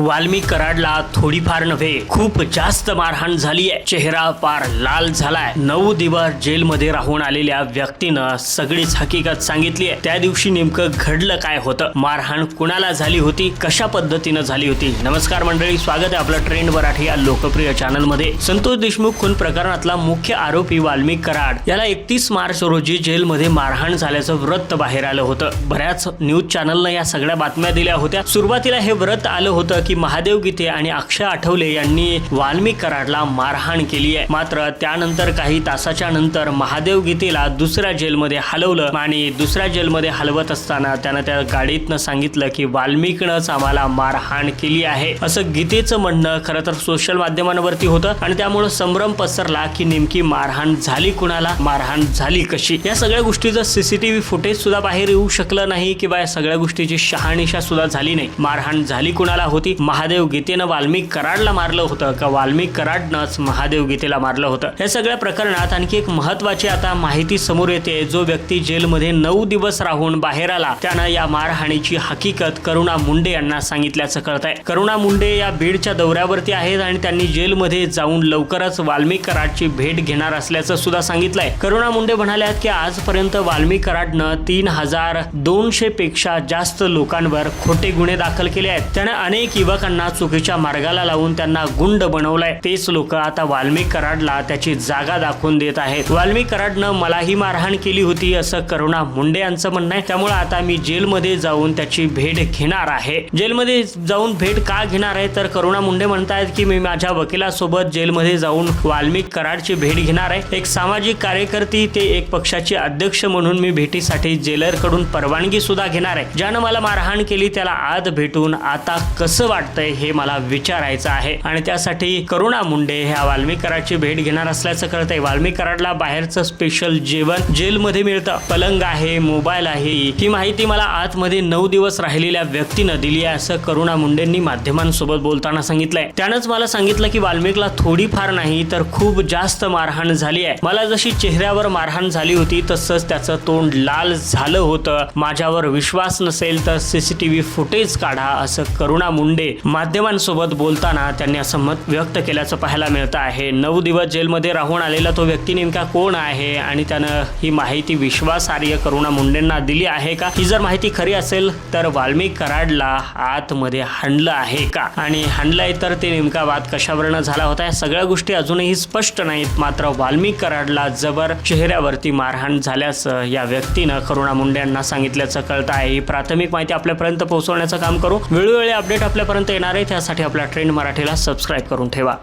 वाल्मी कराडला थोडीफार नव्हे खूप जास्त मारहाण झाली आहे. चेहरा पार लाल झालाय. नऊ दिवस जेलमध्ये राहून आलेल्या व्यक्तीनं सगळीच हकीकत सांगितली आहे. त्या दिवशी नेमकं घडलं काय होतं? मारहाण कुणाला झाली होती? कशा पद्धतीनं झाली होती? नमस्कार मंडळी स्वागत आहे आपलं ट्रेंड मराठी या लोकप्रिय चॅनलमध्ये संतोष देशमुख खून प्रकरणातला मुख्य आरोपी वाल्मी कराड. याला एकतीस मार्च रोजी जेलमध्ये मारहाण झाल्याचं व्रत बाहेर आलं होतं. बऱ्याच न्यूज चॅनलनं या सगळ्या बातम्या दिल्या होत्या. सुरुवातीला हे व्रत आलं होतं की महादेव गीते आणि अक्षय आठवले यांनी वाल्मिक कराडला मारहाण केली आहे. मात्र त्यानंतर काही तासाच्या नंतर महादेव गीतेला दुसऱ्या जेलमध्ये हलवलं आणि दुसऱ्या जेलमध्ये हलवत असताना त्यानं त्या गाडीतनं सांगितलं की वाल्मिकनंच आम्हाला मारहाण केली आहे. असं गीतेचं म्हणणं खरं तर सोशल माध्यमांवरती होतं आणि त्यामुळं संभ्रम पसरला की नेमकी मारहाण झाली कुणाला? मारहाण झाली कशी? या सगळ्या गोष्टीचं सीसीटीव्ही फुटेज सुद्धा बाहेर येऊ शकलं नाही किंवा या सगळ्या गोष्टीची शहानिशा सुद्धा झाली नाही. मारहाण झाली कुणाला होती? महादेव गीतेनं वाल्मिक कराडला मारलं होतं का वाल्मिक कराडनंच महादेव गीतेला मारलं होतं. या सगळ्या प्रकरणात आणखी एक महत्वाची आता माहिती समोर येते. जो व्यक्ती जेलमध्ये नऊ दिवस राहून बाहेर आला त्यानं या मारहाणीची हकीकत करुणा मुंडे यांना सांगितल्याचं कळत आहे. करुणा मुंडे या बीडच्या दौऱ्यावरती आहेत आणि त्यांनी जेलमध्ये जाऊन लवकरच वाल्मिक कराडची भेट घेणार असल्याचं सुद्धा सांगितलंय. करुणा मुंडे म्हणाल्यात की आजपर्यंत वाल्मिक कराडनं तीन हजार दोनशे पेक्षा जास्त लोकांवर खोटे गुन्हे दाखल केले आहेत. त्यानं अनेक युवकांना चुकीच्या मार्गाला लावून त्यांना गुंड बनवलंय. तेच लोक आता वाल्मिक कराडला त्याची जागा दाखवून देत आहेत. वाल्मिक कराडनं मलाही मारहाण केली होती असं करुणा मुंडे यांचं म्हणणं आहे. त्यामुळे आता मी जेलमध्ये जाऊन त्याची भेट घेणार आहे. जेलमध्ये जाऊन भेट का घेणार आहे? तर करुणा मुंडे म्हणतायत की मी माझ्या वकिलासोबत जेलमध्ये जाऊन वाल्मिक कराडची भेट घेणार आहे. एक सामाजिक कार्यकर्ती ते एक पक्षाचे अध्यक्ष म्हणून मी भेटीसाठी जेलरकडून परवानगी सुद्धा घेणार आहे. ज्यानं मला मारहाण केली त्याला आत भेटून आता कसं वाटतंय हे मला विचारायचं आहे. आणि त्यासाठी करुणा मुंडे ह्या वाल्मीकराची भेट घेणार असल्याचं कळत आहे वाल्मीकराडला बाहेरचं स्पेशल जेवण जेलमध्ये मिळतं. पलंग आहे मोबाईल आहे ही माहिती मला आतमध्ये नऊ दिवस राहिलेल्या व्यक्तीनं दिली आहे असं करुणा मुंडेंनी माध्यमांसोबत बोलताना सांगितलंय. त्यानंच मला सांगितलं की वाल्मिकला थोडीफार नाही तर खूप जास्त मारहाण झाली आहे. मला जशी चेहऱ्यावर मारहाण झाली होती तसंच त्याचं तोंड लाल झालं होतं. माझ्यावर विश्वास नसेल तर सीसीटीव्ही फुटेज काढा असं करुणा मुंडे माध्यमांसोबत बोलताना त्यांनी असं मत व्यक्त केल्याचं पाहायला मिळतं आहे. नऊ दिवस जेलमध्ये राहून आलेला तो व्यक्ती नेमका कोण आहे आणि त्यानं ही माहिती विश्वासार्ह करुणा मुंडेंना दिली आहे का? ही जर माहिती खरी असेल तर वाल्मिक कराडला आतमध्ये हाणलं आहे का? आणि हाणलंय तर ते नेमका वाद कशावरनं झाला होता? या सगळ्या गोष्टी अजूनही स्पष्ट नाहीत. मात्र वाल्मिक कराडला जबर चेहऱ्यावरती मारहाण झाल्याचं या व्यक्तीनं करुणा मुंडे यांना सांगितल्याचं कळतं आहे. ही प्राथमिक माहिती आपल्यापर्यंत पोहोचवण्याचं काम करू. वेळोवेळी अपडेट आपल्या आपल्यापर्यंत येणार आहे. त्यासाठी आपल्या ट्रेंड मराठीला सबस्क्राईब करून ठेवा.